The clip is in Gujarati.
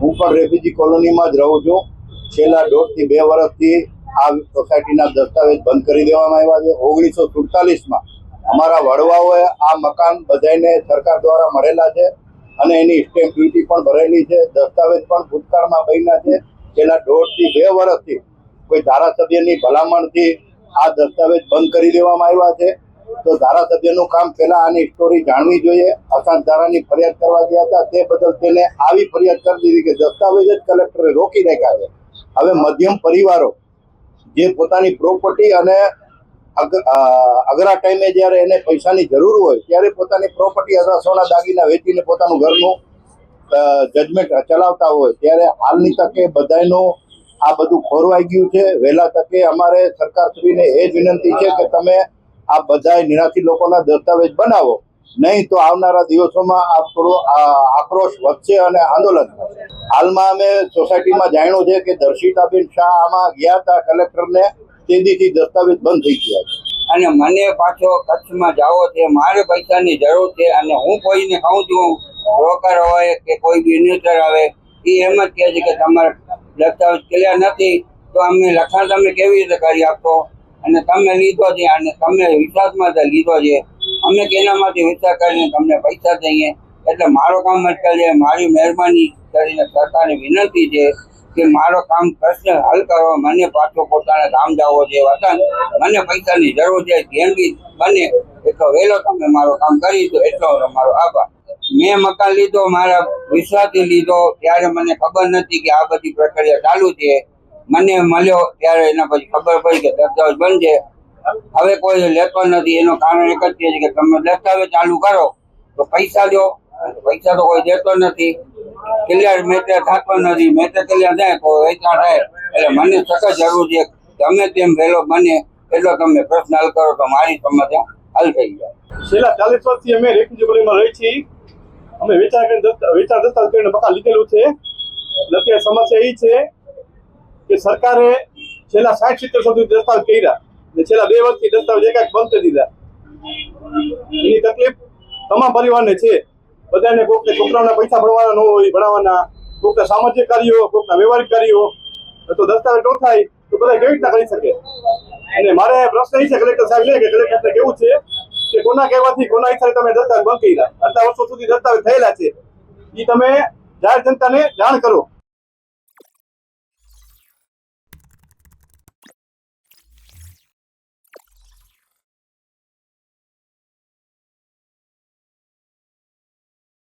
હું પણ રેફ્યુજી કોલોનીમાં જ રહું છું. છેલ્લા દોઢથી બે વર્ષથી આ સોસાયટીના દસ્તાવેજ બંધ કરી દેવામાં આવ્યા છે. ઓગણીસો સુડતાલીસમાં અમારા વડવાઓએ આ મકાન બધાને સરકાર દ્વારા મળેલા છે અને એની સ્ટેમ્પ ડ્યુટી પણ ભરેલી છે. દસ્તાવેજ પણ ભૂતકાળમાં બન્યા છે. છેલ્લા દોઢથી બે વર્ષથી કોઈ ધારાસભ્યની ભલામણથી આ દસ્તાવેજ બંધ કરી દેવામાં આવ્યા છે. તો ધારાસભ્યનું કામ પહેલા આની સ્ટોરી જાણવી જોઈએ. અશાંત ધારાની ફરિયાદ કરવા ગયા હતા. તે બદલ તેને આવી ફરિયાદ કરી દીધી કે દસ્તાવેજ જ કલેક્ટરે રોકી રાખ્યા છે. હવે મધ્યમ પરિવારો જે પોતાની પ્રોપર્ટી અને અઘરા ટાઈમે જ્યારે એને પૈસાની જરૂર હોય, ત્યારે પોતાની પ્રોપર્ટી અથવા સોના દાગીના વેચીને પોતાનું ઘરનું જજમેન્ટ ચલાવતા હોય, ત્યારે હાલની તકે બધાયનું આ બધું ખોરવાઈ ગયું છે. વહેલા તકે અમારે સરકારશ્રીને એ જ વિનંતી છે કે તમે આ બધા નિરાશી લોકોના દસ્તાવેજ બનાવો. નહીં તો આવનારા દિવસોમાં આપણો આક્રોશ વધશે અને આંદોલન થશે. હાલમાં અમે સોસાયટીમાં જાણ્યું છે કે દર્શિતાબેન શાહ આમાં ગયા હતા કલેક્ટરને. તેદીથી દસ્તાવેજ બંધ થઈ ગયા છે. અને મને પાછો કચ્છમાં જાવો છે, મારે પૈસાની જરૂર છે અને હું કોઈને કહું છું બ્રોકર હોય કે કોઈ બિઝનેસર આવે, એ એમ જ કહે છે કે તમારે દસ્તાવેજ ક્લિયર નથી, તો અમે લખાણ તમે કેવી રીતે કરી આપશો? અને તમે લીધો છે, અને તમે વિશ્વાસમાં લીધો છે. અમે કેનામાંથી વિચાર કરીને તમને પૈસા દઈએ. એટલે મારો કામ અટકાવી મારી મહેરબાની કરીને સરકારને વિનંતી છે કે મારો કામ પ્રશ્ન હલ કરો મને પાછો પોતાના ગામ જવો છે વતન મને પૈસાની જરૂર છે, જેમ બી બને એટલો વહેલો તમે મારો કામ કરી દો, એટલો મારો આભાર. મેં મકાન લીધો, મારા વિશ્વાસથી લીધો, ત્યારે મને ખબર નથી કે આ બધી પ્રક્રિયા ચાલુ છે. મને મળ્યો ત્યારે એના પછી ખબર પડી કે દસ્તાવેજ બંધ હવે કોઈ લેતો નથી. એનું કારણ એક જ છે કે તમે દસ્તાવેજ ચાલુ કરો તો પૈસા દો. પૈસા તો કોઈ દેતો નથી. ક્લિયર મેટે થતો નથી. મેટે ક્લિયર થાય તો વેચાણ થાય. એટલે મને સખત જરૂર છે તમે તેમ વહેલો બને એટલો તમે પ્રશ્ન હલ કરો તો મારી સમસ્યા હલ થઈ જાય. છેલ્લા ચાલીસ વર્ષથી અમે રેફ્યુજી રહી છીએ. અમે વેચાણ વેચાણ દસ્તાવેજ કરીને મકાન લીધેલું છે. અત્યારે સમસ્યા એ છે કે સરકારે છેલ્લા સાઠ સિત્તેર સુધી દસ્તાવેજ કર્યા ને છેલ્લા બે વર્ષથી દસ્તાવેજ એકાદ બંધ કરી દીધા. એની તકલીફ તમામ પરિવારને છે. બધાને કોઈકને છોકરાઓના પૈસા ભરવાના ન હોય, ભણાવવાના. કોઈકના સામાજિક કાર્યો કોઈકના વ્યવહારિક કાર્યો. તો દસ્તાવેજ ન થાય તો બધા કેવી રીતના કરી શકે? અને મારે પ્રશ્ન એ છે, કલેક્ટર સાહેબ કે કલેક્ટર કેવું છે કે કોના કહેવાથી, કોના હિસાબે તમે દસ્તાવેજ બંધ કર્યા? આટલા વર્ષો સુધી દસ્તાવેજ થયેલા છે. એ તમે જાહેર જનતાને જાણ કરો.